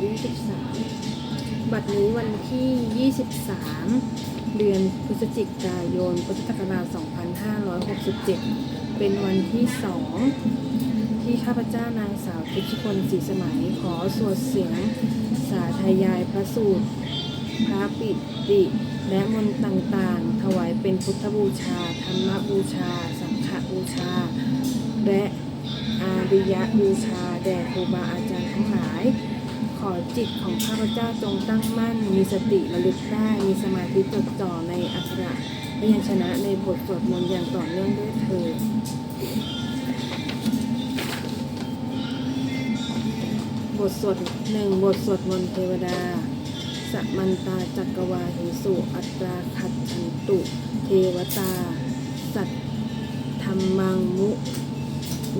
ที่23บัดนี้วันที่ 23 เดือนพฤศจิกายน พุทธศักราช 2567 เป็นวันที่ 2 ที่ข้าพเจ้านางสาวทิชพย์คนศรีสมัย ขอสวดเสียง สาธยายพระสูตร พระปิติ และมนต์ต่างๆ ถวายเป็นพุทธบูชา ธรรมบูชา สังฆบูชา และอาริยบูชา แด่ครูบาอาจารย์ทั้งหลาย ขอจิตของข้าพเจ้าจงตั้งมั่น มีสติระลึกได้ มีสมาธิจดจ่อในอักขระพยัญชนะในบทสวดมนต์อย่างต่อเนื่องด้วยเถิดบทสวดหนึ่งบทสวดมนต์เทวดาสัมมันตาจักรวาหิสุอัตราขัดฉันตุ เทวตา สัตธรรมังมุ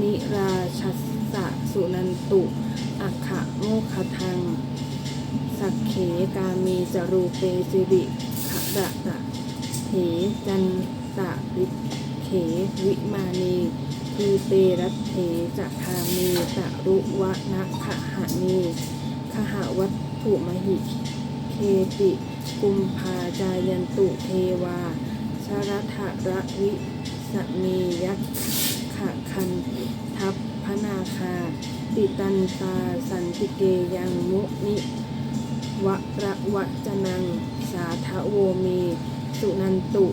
นิรา สุนันตุ อัคขะโมคทัง สักเขกามีจรูเปสิริขะดะตะเถจันตะริเขวิมานีทีเปรัตเถจะคามีตะรุวะนะขะหะนีขหะวัตถุมหิเคติกุมภาจายันตุเทวา ชรทะระวิสมียัก ขะคันทัพพนาคา ติตันตาสันติเกยังมุนิวะระวะจนัง สาทโวมีสุนันตุ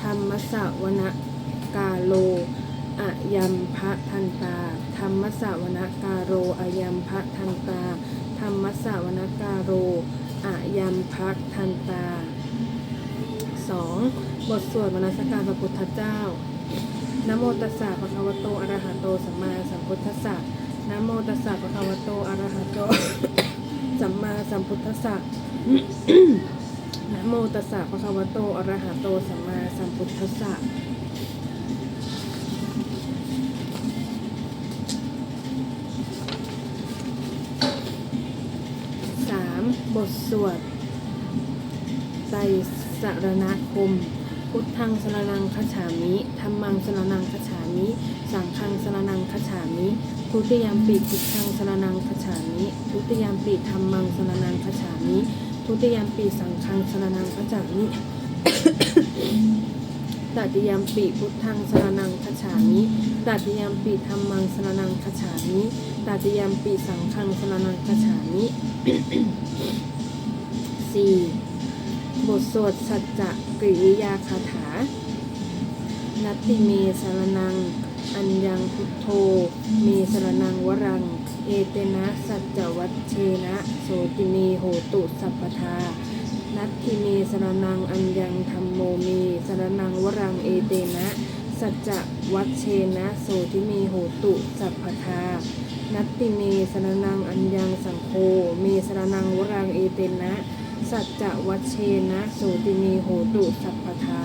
ธรรมสวนกาโลอะยัมพะทันตา ธรรมสวนกาโรอะยัมพะทันตา ธรรมสวนกาโรอะยัมพักทันตา 2. บทสวดมนสการพระพุทธเจ้า นะโมตัสสะภะคะวะโตอะระหะโตสัมมาสัมพุทธัสสะนะโมตัสสะภะคะวะโตอะระหะโตสัมมาสัมพุทธัสสะนะโมตัสสะภะคะวะโตอะระหะโตสัมมาสัมพุทธัสสะสามบทสวดไตรสรณคม พุทธังสรนังคฉามิธรรมังสรนังคฉามิสังฆังสรนังคฉามิทุติยามปีพุทธังสรนังคฉามิทุติยามปีธรรมังสรนังคฉามิทุติยามปีสังฆังสรนังคฉามิตติยามปีพุทธังสรนังคฉามิตติยามปีธรรมังสรนังคฉามิตติยามปีสังฆังสรนังคฉามิ 4. บทสวดสัจจะกริยาคาถานัตติเมสรนัง อัญญังพุทโธ เมสรนังวรัง เอเตนะสัจจวัชเชนะ โสติเมโหตุสัพพทา นัตติเมสรนัง อัญญังธรรมโมเมสรนังวรัง เอเตนะ สัจจวัชเชนะ โสติเมโหตุสัพพทา นัตติเมสรนัง อัญญังสังโฆ เมสรนังวรัง เอเตนะ สัจจะวัชเชนะ โสติมีโหตุสัพพทา